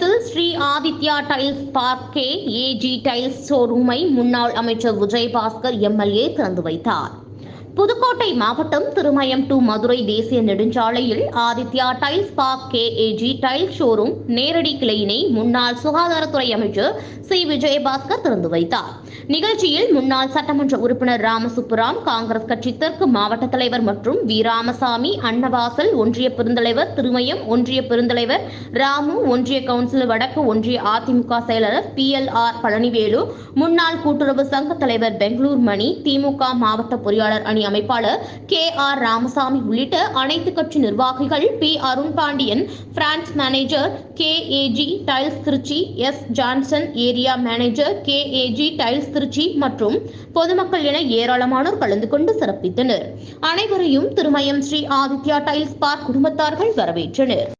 சேலத்தில் Sri Aditya tiles park K AG tiles ஷோரூமை முன்னாள் அமைச்சர் விஜயபாஸ்கர் எம்எல்ஏ திறந்து வைத்தார். புதுக்கோட்டை மாவட்டம் திருமயம் டு மதுரை தேசிய நெடுஞ்சாலையில் Aditya tiles park K AG tiles showroom நேரடி கிளையினை முன்னாள் சுகாதாரத்துறை அமைச்சர் சி. விஜயபாஸ்கர் திறந்து வைத்தார். நிகழ்ச்சியில் முன்னாள் சட்டமன்ற உறுப்பினர் ராமசுப்புராம் காங்கிரஸ் கட்சி தெற்கு மாவட்ட தலைவர் மற்றும் வி. ராமசாமி அன்னவாசல் ஒன்றிய பெருந்தலைவர் திருமயம் ஒன்றிய பெருந்தலைவர் ராமு ஒன்றிய கவுன்சிலர் வடக்கு ஒன்றிய அதிமுக செயலாளர் பி. எல். ஆர். பழனிவேலு முன்னாள் கூட்டுறவு சங்க தலைவர் பெங்களூர் மணி திமுக மாவட்ட பொறியாளர் அணி அமைப்பாளர் கே ஆர் ராமசாமி உள்ளிட்ட அனைத்து கட்சி நிர்வாகிகள் P Arun Pandian branch manager K AG tiles Trichy S Johnson area manager K AG tiles Trichy மற்றும் பொதுமக்கள் என ஏராளமானோர் கலந்து கொண்டு சிறப்பித்தனர். அனைவரையும் திருமயம் ஸ்ரீ ஆதித்யா டைல்ஸ் பார்க் குடும்பத்தார்கள் வரவேற்றனர்.